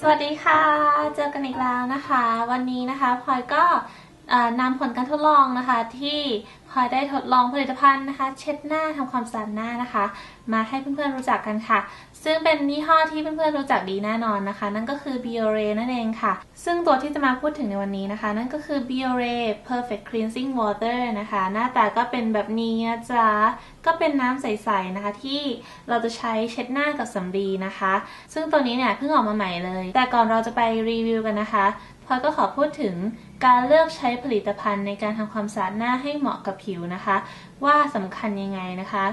สวัสดีค่ะ เจอกันอีกแล้วนะคะ วันนี้นะคะพลอยก็ นำผลการทดลองนะคะ ที่พลอยได้ทดลองผลิตภัณฑ์นะคะ เช็ดหน้าทำความสะอาดหน้านะคะ มาให้เพื่อนๆรู้จักกันค่ะ ซึ่งเป็นยี่ห้อที่เพื่อนๆรู้จักดีแน่นอนนะคะ นั่นก็คือ Biore นั่นเองค่ะ ซึ่งตัวที่จะมาพูดถึงในวันนี้นะคะ นั่นก็คือ Biore Perfect Cleansing Water นะคะ หน้าตาก็เป็นแบบนี้นะจ๊ะก็เป็นน้ำใสๆนะคะที่เราจะใช้เช็ดหน้ากับสำลีนะคะ ซึ่งตัวนี้เนี่ยเพิ่งออกมาใหม่เลย แต่ก่อนเราจะไปรีวิวกันนะคะพลอยก็ขอพูดถึง การเลือกใช้ผลิตภัณฑ์ในการทำความสะอาดหน้าให้เหมาะกับผิวนะคะ ว่าสำคัญยังไงนะคะ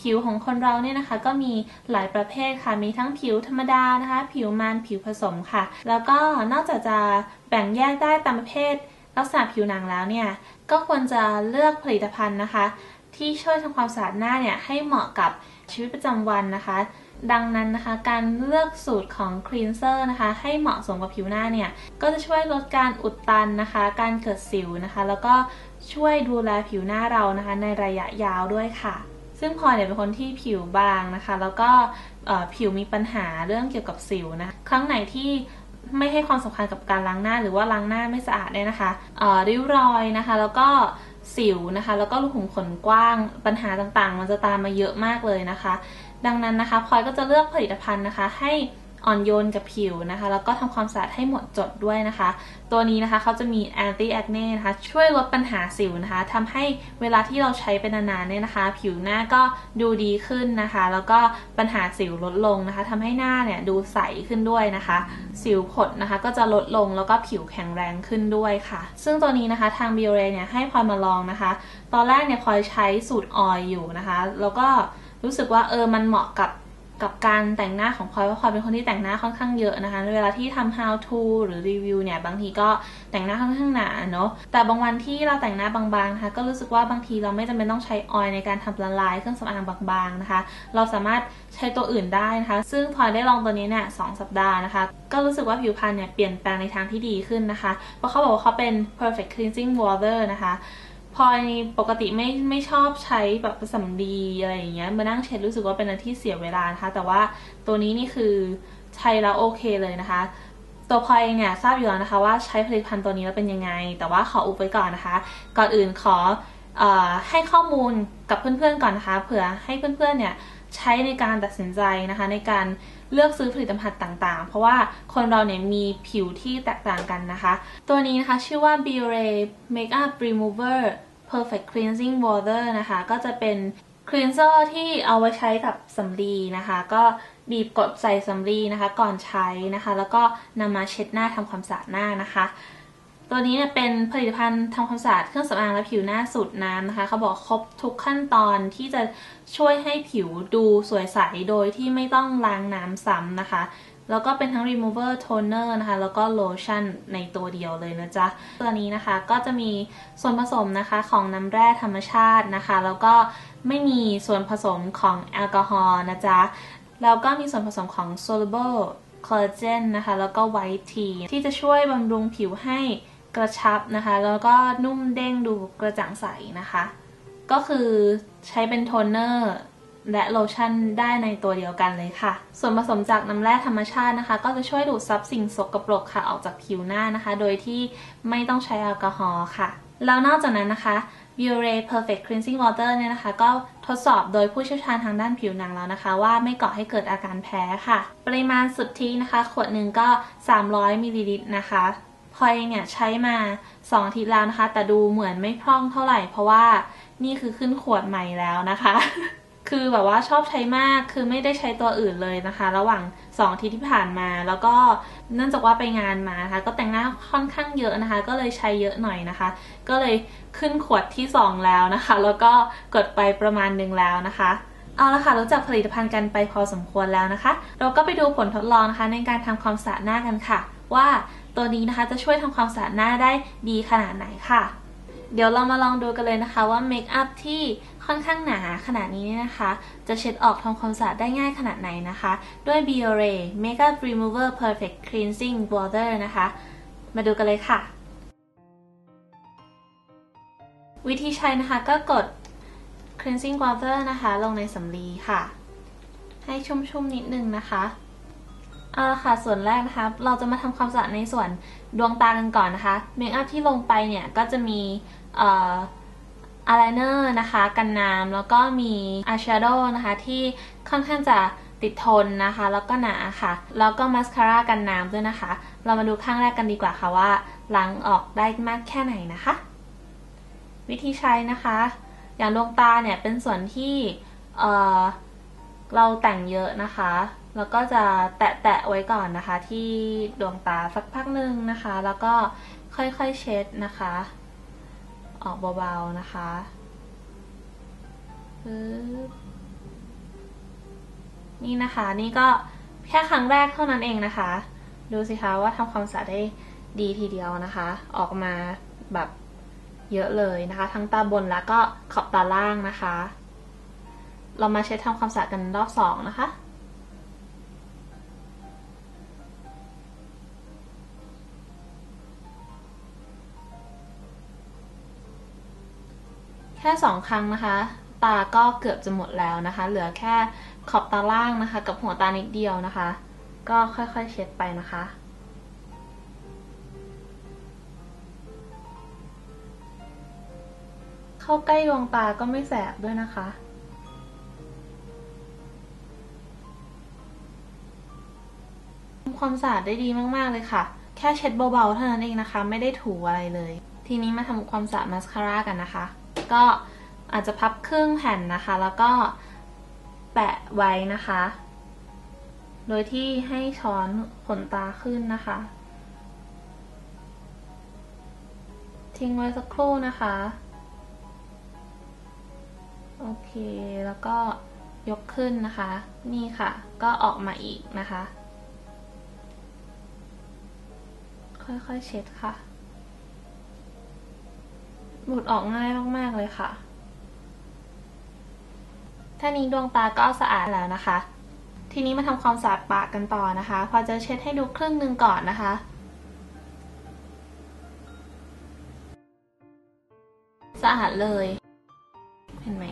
ผิวของคนเราเนี่ยนะคะก็มีหลายประเภทค่ะ มีทั้งผิวธรรมดานะคะ ผิวมันผิวผสมค่ะ แล้วก็นอกจากจะแบ่งแยกได้ตามประเภทลักษณะผิวหนังแล้วเนี่ยก็ควรจะเลือกผลิตภัณฑ์นะคะ ที่ช่วยทำความสะอาดหน้าเนี่ยให้เหมาะกับชีวิตประจำวันนะคะ ดังนั้นนะคะ การเลือกสูตรของคลีนเซอร์นะคะ ให้เหมาะสมกับผิวหน้าเนี่ย ก็จะช่วยลดการอุดตันนะคะ การเกิดสิวนะคะ แล้วก็ช่วยดูแลผิวหน้าเรานะคะ ในระยะยาวด้วยค่ะ ซึ่งพลอยเนี่ยเป็นคนที่ผิวบางนะคะ แล้วก็ผิวมีปัญหาเรื่องเกี่ยวกับสิวนะครั้งไหนที่ไม่ให้ความสำคัญกับการล้างหน้าหรือว่าล้างหน้าไม่สะอาดเนี่ยนะคะริ้วรอยนะคะ แล้วก็สิวนะคะ แล้วก็รูขุมขนกว้างปัญหาต่างๆ มันจะตามมาเยอะมากเลยนะคะ ดังนั้นนะคะพลอยก็จะเลือกผลิตภัณฑ์นะคะ ให้อ่อนโยนกับผิวนะคะ แล้วก็ทำความสะอาดให้หมดจดด้วยนะคะ ตัวนี้นะคะเขาจะมี anti acne นะคะ ช่วยลดปัญหาสิวนะคะทำให้เวลาที่เราใช้เป็นนานๆเนี่ยนะคะ ผิวหน้าก็ดูดีขึ้นนะคะ แล้วก็ปัญหาสิวลดลงนะคะทำให้หน้าเนี่ยดูใสขึ้นด้วยนะคะ สิวผดนะคะก็จะลดลงแล้วก็ผิวแข็งแรงขึ้นด้วยค่ะ ซึ่งตัวนี้นะคะทาง b i o r e เนี่ยให้พลอยมาลองนะคะ ตอนแรกเนี่ยพลอยใช้สูตรออยอยู่นะคะ แล้วก็ รู้สึกว่าเออมันเหมาะกับกับการแต่งหน้าของพลอยว่าะพลอยเป็นคนที่แต่งหน้าค่อนข้างเยอะนะคะ เวลาที่ทำ how to หรือรีวิวเนี่ยบางทีก็แต่งหน้าค่อนข้างหนาเนาะ แต่บางวันที่เราแต่งหน้าบางๆนะคะก็รู้สึกว่าบางทีเราไม่จำเป็นต้องใช้ออยล์ในการทำละลายเครื่องสำอางบางๆนะคะ เราสามารถใช้ตัวอื่นได้นะคะ ซึ่งพลอยได้ลองตัวนี้เนี่ยสสัปดาห์นะคะ ก็รู้สึกว่าผิวพรรณเนี่ยเปลี่ยนแปลงในทางที่ดีขึ้นนะคะ เพราะเขาบอกว่าเขาเป็น perfect cleansing water นะคะ พลอยปกติไม่ไม่ชอบใช้แบบสำลีอะไรอย่างเงี้ยมานั่งเช็ดรู้สึกว่าเป็นอะไรที่เสียเวลานะคะ แต่ว่าตัวนี้นี่คือใช้แล้วโอเคเลยนะคะ ตัวพลอยเองเนี่ยทราบอยู่แล้วนะคะ ว่าใช้ผลิตภัณฑ์ตัวนี้แล้วเป็นยังไง แต่ว่าขออุบไว้ก่อนนะคะ ก่อนอื่นขออให้ข้อมูลกับเพื่อนๆก่อนนะคะเผื่อให้เพื่อนๆเนี่ยใช้ในการตัดสินใจนะคะ ในการ เลือกซื้อผลิตภัณฑ์ต่างๆ เพราะว่าคนเราเนี่ยมีผิวที่แตกต่างกันนะคะ ตัวนี้นะคะชื่อว่า b i o r e Makeup Remover Perfect Cleansing Water นะคะ ก็จะเป็นคลีนเซอร์ที่เอาไว้ใช้กับสำลีนะคะ ก็บีบกดใส่สำลีนะคะ ก่อนใช้นะคะ แล้วก็นำมาเช็ดหน้าทำความสะอาดหน้านะคะ ตัวนี้เนี่ยเป็นผลิตภัณฑ์ทำความสะอาดเครื่องสำอางและผิวหน้าสูตรน้ำนะคะ เขาบอกครบทุกขั้นตอนที่จะช่วยให้ผิวดูสวยใสโดยที่ไม่ต้องล้างน้ำซ้ำนะคะแล้วก็เป็นทั้ง remover toner นะคะ แล้วก็ lotion ในตัวเดียวเลยนะจ๊ะ ตัวนี้นะคะก็จะมีส่วนผสมนะคะของน้ำแร่ธรรมชาตินะคะ แล้วก็ไม่มีส่วนผสมของแอลกอฮอล์นะจ๊ะ แล้วก็มีส่วนผสมของ soluble collagen นะคะ แล้วก็ white tea ที่จะช่วยบำรุงผิวให้ กระชับนะคะ แล้วก็นุ่มเด้งดูกระจ่างใสนะคะ ก็คือใช้เป็นโทนเนอร์และโลชั่นได้ในตัวเดียวกันเลยค่ะ ส่วนผสมจากน้ำแร่ธรรมชาตินะคะ ก็จะช่วยดูดซับสิ่งสกปรกค่ะออกจากผิวหน้านะคะ โดยที่ไม่ต้องใช้แอลกอฮอล์ค่ะ แล้วนอกจากนั้นนะคะ b u r e Perfect Cleansing Water เนี่ยนะคะ ก็ทดสอบโดยผู้เชี่ยวชาญทางด้านผิวหนังแล้วนะคะ ว่าไม่ก่อให้เกิดอาการแพ้ค่ะ ปริมาณสุทธินะคะ ขวดหนึ่งก็ 300มิลลิลิตรนะคะ พอยเนี่ยใช้มา2อาทิตย์แล้วนะคะ แต่ดูเหมือนไม่พร่องเท่าไหร่ เพราะว่านี่คือขึ้นขวดใหม่แล้วนะคะ คือแบบว่าชอบใช้มากคือไม่ได้ใช้ตัวอื่นเลยนะคะ ระหว่าง2อาทิตย์ที่ผ่านมา แล้วก็เนื่องจากว่าไปงานมานะคะ ก็แต่งหน้าค่อนข้างเยอะนะคะ ก็เลยใช้เยอะหน่อยนะคะ ก็เลยขึ้นขวดที่ 2 แล้วนะคะ แล้วก็กดไปประมาณหนึ่งแล้วนะคะเอาละค่ะ รู้จักผลิตภัณฑ์กันไปพอสมควรแล้วนะคะ เราก็ไปดูผลทดลองนะคะในการทำความสะอาดหน้ากันค่ะ ว่า ตัวนี้นะคะจะช่วยทำความสะอาดหน้าได้ดีขนาดไหนค่ะ เดี๋ยวเรามาลองดูกันเลยนะคะว่าเมคอัพที่ค่อนข้างหนาขนาดนี้นะคะ จะเช็ดออกทำความสะอาดได้ง่ายขนาดไหนนะคะ ด้วย Biore Makeup Remover Perfect Cleansing Water นะคะ มาดูกันเลยค่ะ วิธีใช้นะคะก็กด cleansing water นะคะ ลงในสำลีค่ะ ให้ชุ่มๆนิดนึงนะคะ อาละค่ะส่วนแรกนะคะ เราจะมาทำความสะอาดในส่วนดวงตากันก่อนนะคะเมคอัพที่ลงไปเนี่ยก็จะมีเอ่ออายไลเนอร์นะคะ กันน้ำแล้วก็มีอายแชโดว์นะคะ ที่ค่อนข้างจะติดทนนะคะ แล้วก็หนาค่ะ แล้วก็มาสคาร่ากันน้ำด้วยนะคะ เรามาดูข้างแรกกันดีกว่าค่ะว่าล้างออกได้มากแค่ไหนนะคะ วิธีใช้นะคะ อย่างดวงตาเนี่ยเป็นส่วนที่เออเราแต่งเยอะนะคะ แล้วก็จะแตะๆไว้ก่อนนะคะ ที่ดวงตาสักพักหนึ่งนะคะ แล้วก็ค่อยๆเช็ดนะคะ ออกเบาๆนะคะนี่นะคะ นี่ก็แค่ครั้งแรกเท่านั้นเองนะคะ ดูสิคะว่าทำความสะอาดได้ดีทีเดียวนะคะ ออกมาแบบเยอะเลยนะคะ ทั้งตาบนแล้วก็ขอบตาล่างนะคะ เรามาเช็ดทำความสะอาดกันรอบสองนะคะ ค่สองครั้งนะคะ ตาก็เกือบจะหมดแล้วนะคะ เหลือแค่ขอบตาล่างนะคะ กับหัวตานิดเดียวนะคะ ก็ค่อยๆเช็ดไปนะคะเข้าใกล้ดวงตาก็ไม่แสบด้วยนะคะทำความสะอาดได้ดีมากๆเลยค่ะ แค่เช็ดเบาๆเท่านั้นเองนะคะ ไม่ได้ถูอะไรเลย ทีนี้มาทำความสะอาดมาสคาร่ากันนะคะ ก็อาจจะพับครึ่งแผ่นนะคะ แล้วก็แปะไว้นะคะ โดยที่ให้ช้อนขนตาขึ้นนะคะ ทิ้งไว้สักครู่นะคะ โอเค แล้วก็ยกขึ้นนะคะ นี่ค่ะ ก็ออกมาอีกนะคะ ค่อยๆเช็ดค่ะ หลุดออกง่ายมากๆเลยค่ะท่านี้ดวงตาก็สะอาดแล้วนะคะ ทีนี้มาทำความสะอาดปากกันต่อนะคะ พอจะเช็ดให้ดูครึ่งหนึ่งก่อนนะคะสะอาดเลย เห็นไหม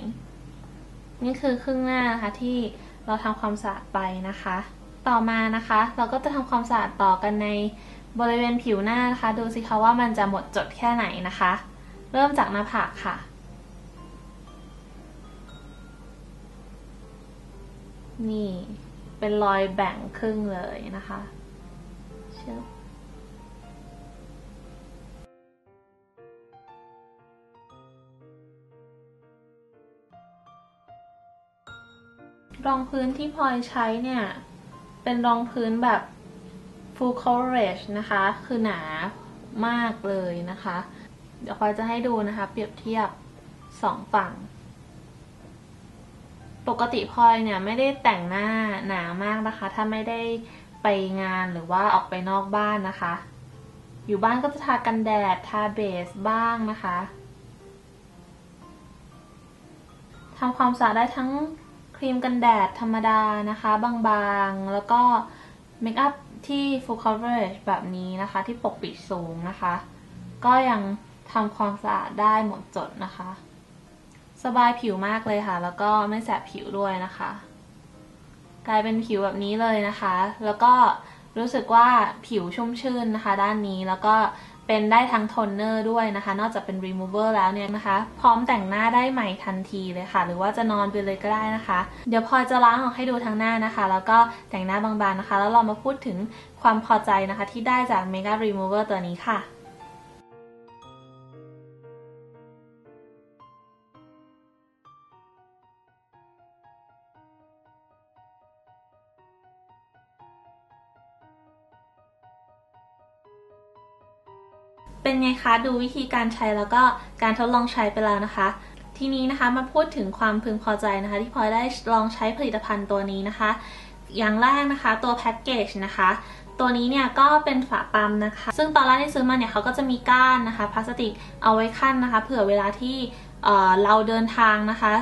นี่คือครึ่งหน้านะคะที่เราทำความสะอาดไปนะคะ ต่อมานะคะ เราก็จะทำความสะอาดต่อกันในบริเวณผิวหน้านะคะ ดูสิคะว่ามันจะหมดจดแค่ไหนนะคะ เริ่มจากหน้าผากค่ะ นี่เป็นรอยแบ่งครึ่งเลยนะคะเชื่อรองพื้นที่พลอยใช้เนี่ย เป็นรองพื้นแบบ full coverage นะคะ คือหนามากเลยนะคะ เดี๋ยวพลอยจะให้ดูนะคะ เปรียบเทียบสองฝั่ง ปกติพลอยเนี่ยไม่ได้แต่งหน้าหนามากนะคะ ถ้าไม่ได้ไปงานหรือว่าออกไปนอกบ้านนะคะ อยู่บ้านก็จะทากันแดดทาเบสบ้างนะคะทำความสะอาดได้ทั้งครีมกันแดดธรรมดานะคะ บางๆ แล้วก็เมคอัพที่ full coverage แบบนี้นะคะ ที่ปกปิดสูงนะคะ ก็ยัง ทำความสะอาดได้หมดจดนะคะ สบายผิวมากเลยค่ะ แล้วก็ไม่แสบผิวด้วยนะคะ กลายเป็นผิวแบบนี้เลยนะคะ แล้วก็รู้สึกว่าผิวชุ่มชื่นนะคะ ด้านนี้แล้วก็เป็นได้ทั้งโทนเนอร์ด้วยนะคะ นอกจากเป็น remover แล้วเนี่ยนะคะ พร้อมแต่งหน้าได้ใหม่ทันทีเลยค่ะ หรือว่าจะนอนไปเลยก็ได้นะคะ เดี๋ยวพอจะล้างออกให้ดูทั้งหน้านะคะ แล้วก็แต่งหน้าบางๆนะคะ แล้วเรามาพูดถึงความพอใจนะคะ ที่ได้จาก Makeup Remover ตัวนี้ค่ะ เป็นไงคะดูวิธีการใช้แล้วก็การทดลองใช้ไปแล้วนะคะ ทีนี้นะคะมาพูดถึงความพึงพอใจนะคะ ที่พลอยได้ลองใช้ผลิตภัณฑ์ตัวนี้นะคะ อย่างแรกนะคะตัวแพ็กเกจนะคะตัวนี้เนี่ยก็เป็นฝาปั๊มนะคะ ซึ่งตอนแรกที่ซื้อมาเนี่ยเขาก็จะมีก้านนะคะพลาสติกเอาไว้ขั้นนะคะ เผื่อเวลาที่เอ่อเราเดินทางนะคะ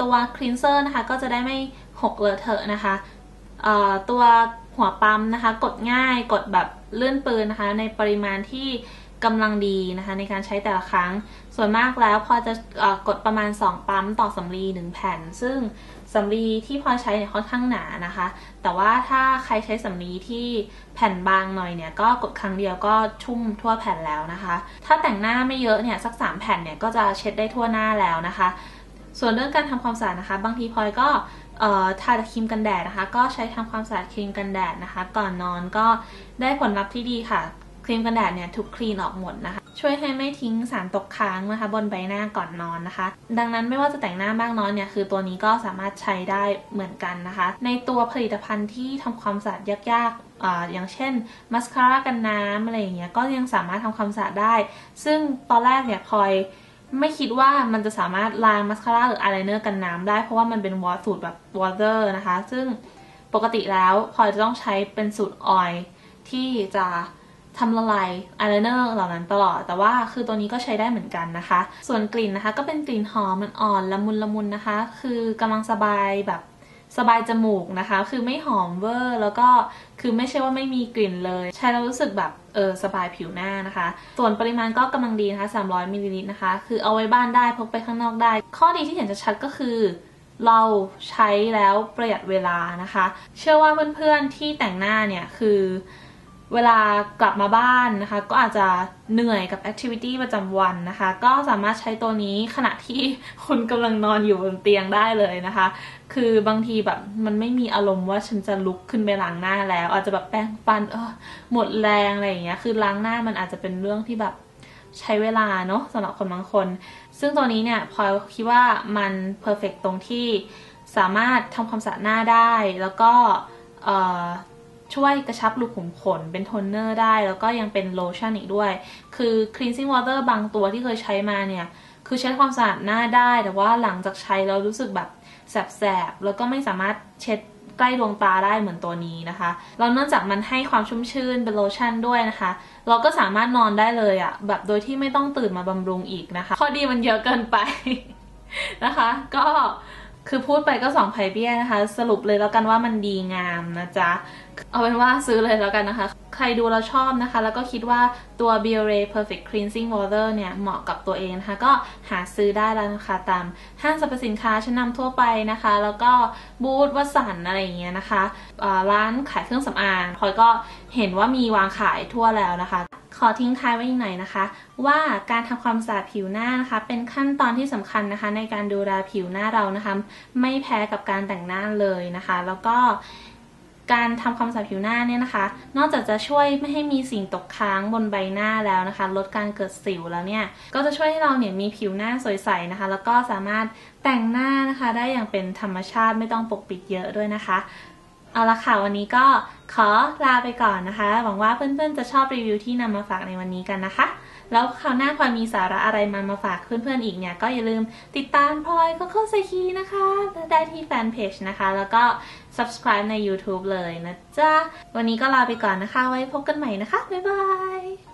ตัวคลีนเซอร์นะคะก็จะได้ไม่หกเลอะเทอะนะคะตัวหัวปั๊มนะคะ กดง่ายกดแบบเลื่อนปืนนะคะ ในปริมาณที่ กำลังดีนะคะในการใช้แต่ละครั้ง ส่วนมากแล้วพอจะอ่อกดประมาณ 2 ปั๊มต่อสำลี1แผ่น ซึ่งสำลีที่พลอใช้เนี่ยค่อนข้างหนานะคะ แต่ว่าถ้าใครใช้สำลีที่แผ่นบางหน่อยเนี่ยก็กดครั้งเดียวก็ชุ่มทั่วแผ่นแล้วนะคะ ถ้าแต่งหน้าไม่เยอะเนี่ยสัก 3 แผ่นเนี่ยก็จะเช็ดได้ทั่วหน้าแล้วนะคะ ส่วนเรื่องการทำความสะอาดนะคะ บางทีพลอยก็ทาครีมกันแดดนะคะ ก็ใช้ทำความสะอาดครีมกันแดดนะคะ ก่อนนอนก็ได้ผลลัพธ์ที่ดีค่ะ ครีมกันแดดเนี่ยถูกคลีนออกหมดนะคะ ช่วยให้ไม่ทิ้งสารตกค้างนะคะ บนใบหน้าก่อนนอนนะคะ ดังนั้นไม่ว่าจะแต่งหน้ามากน้อยเนี่ยคือตัวนี้ก็สามารถใช้ได้เหมือนกันนะคะ ในตัวผลิตภัณฑ์ที่ทำความสะอาดยากๆออย่างเช่นมัสคาร่ากันน้ำอะไรอย่างเงี้ยก็ยังสามารถทำความสะอาดได้ ซึ่งตอนแรกเนี่ยพลอยไม่คิดว่ามันจะสามารถล้างมัสคาร่าหรืออายไลเนอร์กันน้ำได้ เพราะว่ามันเป็นวอสูตรแบบวอเตอร์นะคะ ซึ่งปกติแล้วพลอยจะต้องใช้เป็นสูตรออยที่จะ ทำละลายอายไลเนอร์เหล่านั้นตลอด แต่ว่าคือตัวนี้ก็ใช้ได้เหมือนกันนะคะ ส่วนกลิ่นนะคะ ก็เป็นกลิ่นหอมมันอ่อนละมุนละมุนนะคะ คือกำลังสบายแบบสบายจมูกนะคะ คือไม่หอมเวอร์ แล้วก็คือไม่ใช่ว่าไม่มีกลิ่นเลย ใช้แล้วรู้สึกแบบเออสบายผิวหน้านะคะ ส่วนปริมาณก็กำลังดีนะคะ 300มิลลิลิตรนะคะ คือเอาไว้บ้านได้พกไปข้างนอกได้ ข้อดีที่เห็นชัดก็คือ เราใช้แล้วประหยัดเวลานะคะ เชื่อว่าเพื่อนๆที่แต่งหน้าเนี่ยคือ เวลากลับมาบ้านนะคะ ก็อาจจะเหนื่อยกับแอคทิวิตี้ประจำวันนะคะ ก็สามารถใช้ตัวนี้ขณะที่คุณกำลังนอนอยู่บนเตียงได้เลยนะคะ คือบางทีแบบมันไม่มีอารมณ์ว่าฉันจะลุกขึ้นไปล้างหน้าแล้ว อาจจะแบบแป้งฟันเออหมดแรงอะไรอย่างเงี้ยคือล้างหน้ามันอาจจะเป็นเรื่องที่แบบใช้เวลาเนาะสำหรับคนบางคน ซึ่งตัวนี้เนี่ยพอคิดว่ามันเพอร์เฟกตรงที่สามารถทำความสะอาดหน้าได้ แล้วก็ ช่วยกระชับรูขุมขนเป็นโทนเนอร์ได้ แล้วก็ยังเป็นโลชั่นอีกด้วย คือ cleansing water บางตัวที่เคยใช้มาเนี่ย คือใช้ความสะอาดหน้าได้ แต่ว่าหลังจากใช้แล้วรู้สึกแบบแสบๆ แล้วก็ไม่สามารถเช็ดใกล้ดวงตาได้เหมือนตัวนี้นะคะแล้วเนื่องจากมันให้ความชุ่มชื่นเป็นโลชั่นด้วยนะคะ เราก็สามารถนอนได้เลยอะแบบโดยที่ไม่ต้องตื่นมาบำรุงอีกนะคะ ข้อดีมันเยอะเกินไปนะคะ ก็ คือพูดไปก็สองไผ่เบี้ยนะคะ สรุปเลยแล้วกันว่ามันดีงามนะจ๊ะ เอาเป็นว่าซื้อเลยแล้วกันนะคะ ใครดูแล้วชอบนะคะ แล้วก็คิดว่าตัว b i o r e Perfect Cleansing Water เนี่ยเหมาะกับตัวเองนะคะ ก็หาซื้อได้แล้วนะคะตามห้างสรรพสินค้าชั้นนาทั่วไปนะคะ แล้วก็บูธวัสันอะไรอย่างเงี้ยนะคะ ร้านขายเครื่องสำอางพลอยก็เห็นว่ามีวางขายทั่วแล้วนะคะ ขอทิ้งท้ายไว้อีกหน่อยนะคะ ว่าการทำความสะอาดผิวหน้านะคะ เป็นขั้นตอนที่สำคัญนะคะ ในการดูแลผิวหน้าเรานะคะ ไม่แพ้กับการแต่งหน้าเลยนะคะ แล้วก็การทำความสะอาดผิวหน้าเนี่ยนะคะ นอกจากจะช่วยไม่ให้มีสิ่งตกค้างบนใบหน้าแล้วนะคะ ลดการเกิดสิวแล้วเนี่ย ก็จะช่วยให้เราเนี่ยมีผิวหน้าสวยใสนะคะ แล้วก็สามารถแต่งหน้านะคะ ได้อย่างเป็นธรรมชาติไม่ต้องปกปิดเยอะด้วยนะคะ เอาละค่ะ วันนี้ก็ขอลาไปก่อนนะคะ หวังว่าเพื่อนๆจะชอบรีวิวที่นำมาฝากในวันนี้กันนะคะ แล้วคราวหน้าพลอยมีสาระอะไรมามาฝากเพื่อนๆอีกเนี่ย ก็อย่าลืมติดตามพลอยก็เข้าไซคีนะคะ ได้ที่แฟนเพจนะคะ แล้วก็ subscribe ใน YouTube เลยนะจ๊ะ วันนี้ก็ลาไปก่อนนะคะ ไว้พบกันใหม่นะคะ บ๊ายบาย